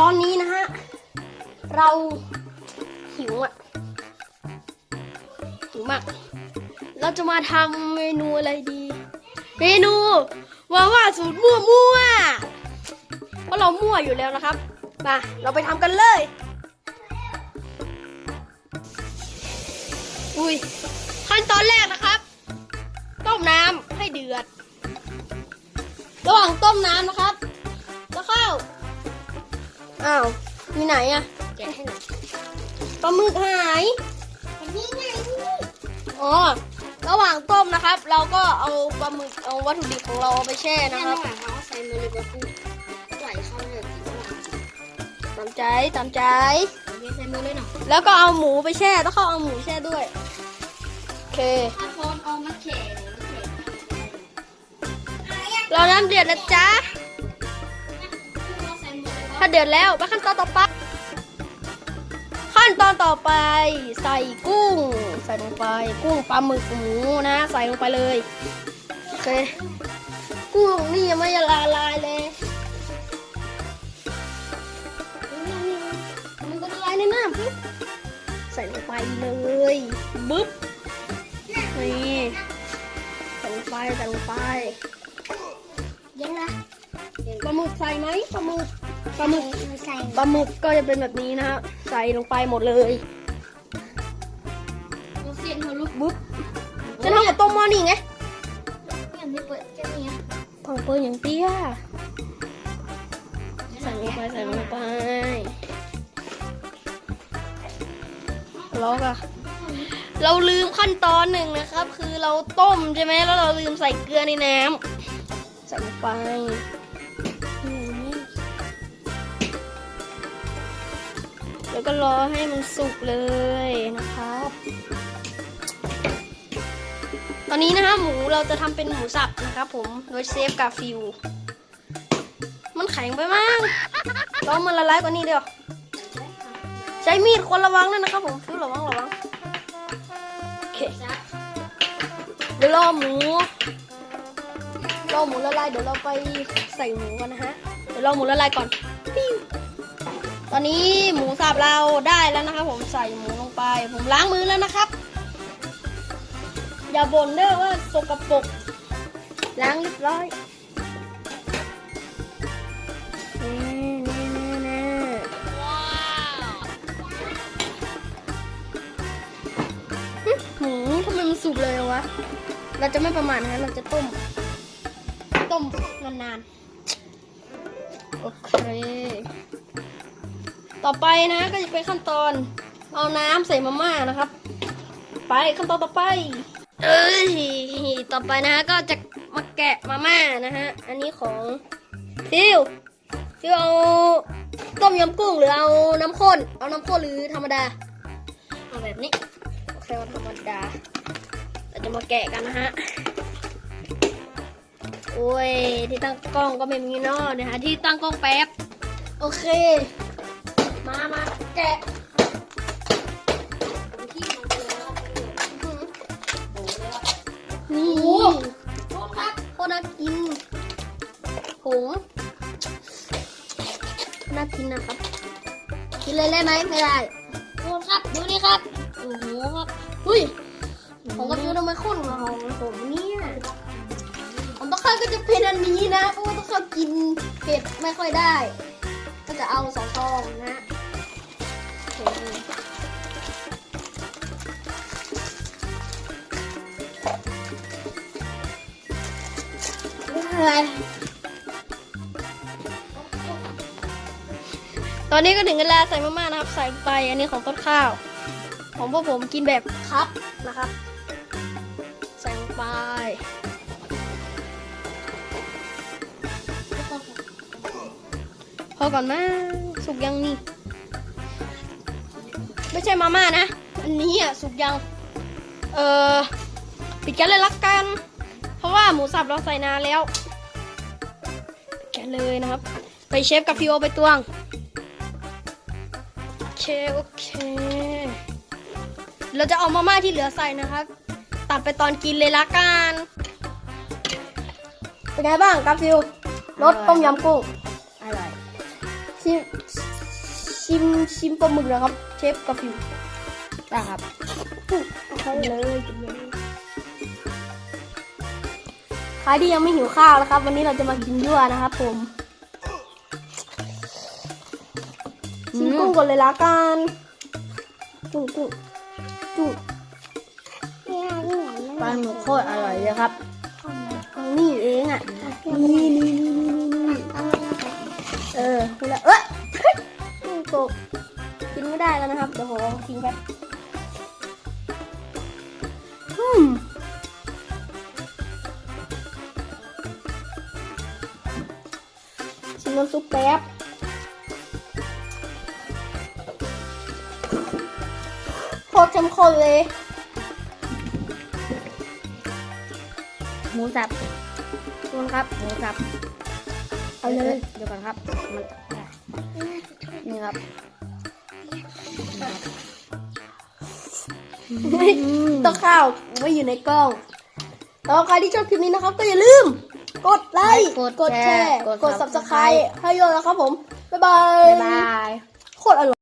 ตอนนี้นะฮะ เราหิวอะหิวมาก เราจะมาทำเมนูอะไรดี เมนูว่าว่าสูตรมั่วมั่วเพราะเรามั่วอยู่แล้วนะครับ มา เราไปทำกันเลย อุ้ยขั้นตอนแรกนะครับ ต้มน้ำให้เดือด ระหว่างต้มน้ำนะครับ แล้วข้าว อ้าวมีไหนอะแกะให้หน่อยปลาหมึกหายนี่ไงอ๋อ ระหว่างต้มนะครับ เราก็เอาปลาหมึกเอาวัตถุดิบของเราเอาไปแช่นะครับเขาใส่มือเลยแบบปุ๊บไหลเข้าเลยกินไม่ได้ตามใจตามใจเยใส่มือเลยเนาะแล้วก็เอาหมูไปแช่ต้องเข้าเอาหมูแช่ด้วย โอเค ถ้าโคนเอามาแข่เนี่ยมาแข่เราน้ำเดือดนะจ๊ะ ถ้าเดือดแล้วไปขั้นตอนต่อไป ขั้นตอนต่อไปใส่กุ้ง ใส่ลงไปกุ้งปลาหมึกหมูนะ ใส่ลงไปเลยโอเคกุ้งนี่ยังไม่ละลายเลยมันก็ละลายในน้ำใส่ลงไปเลยบึ๊บนี่ใส่ลงไปใส่ลงไปยังนะปลาหมึกใส่ไหมปลาหมึก ปลาหมึกใส่ปลาหมึกก็จะเป็นแบบนี้นะฮะใส่ลงไปหมดเลยเราเสียนเขาลูกบึ๊บจะทำกับต้มหม้อนี่ไงอย่างที่เปิดแค่นี้ผังเปิดอย่างเตี้ยใส่ลงไปใส่ลงไปล็อกอะเราลืมขั้นตอนหนึ่งนะครับ คือเราต้มใช่ไหมแล้วเราลืมใส่เกลือในน้ำใส่ลงไป แล้วก็รอให้มันสุกเลยนะครับ ตอนนี้นะฮะหมูเราจะทำเป็นหมูสับนะครับผมโดยเซฟกาฟิลมันแข็งไปมากเรามันละลายกว่านี้เดียวใช้มีดคนระวังด้วยนะครับผมฟิวระวังระวังโอเคเดี๋ยวรอหมูรอหมูละลายเดี๋ยวเราไปใส่หมูกันนะฮะเดี๋ยวรอหมูละลายก่อน ตอนนี้หมูสับเราได้แล้วนะครับ ผมใส่หมูลงไป ผมล้างมือแล้วนะครับ อย่าบ่นเด้อว่าสกปรกล้างเรียบร้อยหมูทำไมมันสุกเลยวะ เราจะไม่ประมาทนะเราจะต้ม ต้มนานๆ โอเค ต่อไปนะก็จะเป็นขั้นตอนเอาน้ำใส่มาม่านะครับ ไปขั้นตอนต่อไป เอ้ยต่อไปนะฮะก็จะมาแกะมาม่านะฮะอันนี้ของฟิวฟิวเอาต้มยำกุ้งหรือเอาน้ำข้น เอาน้ำข้นหรือธรรมดาเอาแบบนี้โอเคเอาธรรมดาเราจะมาแกะกันนะฮะโอ้ยที่ตั้งกล้องก็ไม่มีนอะเดี๋ยวหาที่ตั้งกล้องแป๊บโอเค แกะที่มันเลยแล้วนี่โอ้โหครับโคตรน่ากินผงน่ากินนะครับ กินเลยได้ไหมไม่ได้โอ้ครับดูนี่ครับโอ้โหครับอุ้ยของกระพิวทำไมข้นกว่าของผมเนี่ยผมต้องข้าก็จะเป็นอันนี้นะเพราะว่าต้องข้ากินเผ็ดไม่ค่อยได้ ก็จะเอาสองซองนะ อะไรตอนนี้ก็ถึงเวลาใส่มาม่านะครับ ใส่ไปอันนี้ของต้นข้าว ของพวกผมกินแบบคัพนะครับ ใส่ลงไปพอก่อนมาสุกยังนี่ ไม่ใช่มาม่านะ อันนี้อะสุกยัง เออปิดกันเลยละกัน เพราะว่าหมูสับเราใส่นานแล้วปิดกัน เลยนะครับ ไปเชฟกับฟิโอไปตวงโอเคโอเค เราจะเอามาม่าที่เหลือใส่นะครับ ตัดไปตอนกินเลยละกันเป็นไงบ้างกาฟิวรสต้มยำกุ้งอร่อยอชิมชิมชิมปลาหมึกนะครับ เชฟกาฟิวได้ครับเอาเลย ใครที่ยังไม่หิวข้าวนะครับ วันนี้เราจะมากินยั่วนะครับผมชิมกุ้งก่อนเลยละกันกุ้งกุ้งกุ้งปลาหมึกโคตรอร่อยเลยครับของนี่เองอะนี่นี่นี่นี่นี่นี่เออคุณละเอ้ยกุ้งตกกินไม่ได้แล้วนะครับเดี๋ยวผมทิ้งแป๊บอืม น้ำซุปแป๊บโคตรเข้มข้นเลย หมูสับทุกคนครับ หมูสับ เอาเลย เดี๋ยวก่อนครับ มันนี่ครับต้องข้าวไม่อยู่ในกล้องแล้วใครที่ชอบคลิปนี้นะครับ ก็อย่าลืม กดไลค์กดแชร์ กดกด subscribe ให้โยนนะครับผม บ๊ายบาย บ๊ายบาย โคตรอร่อย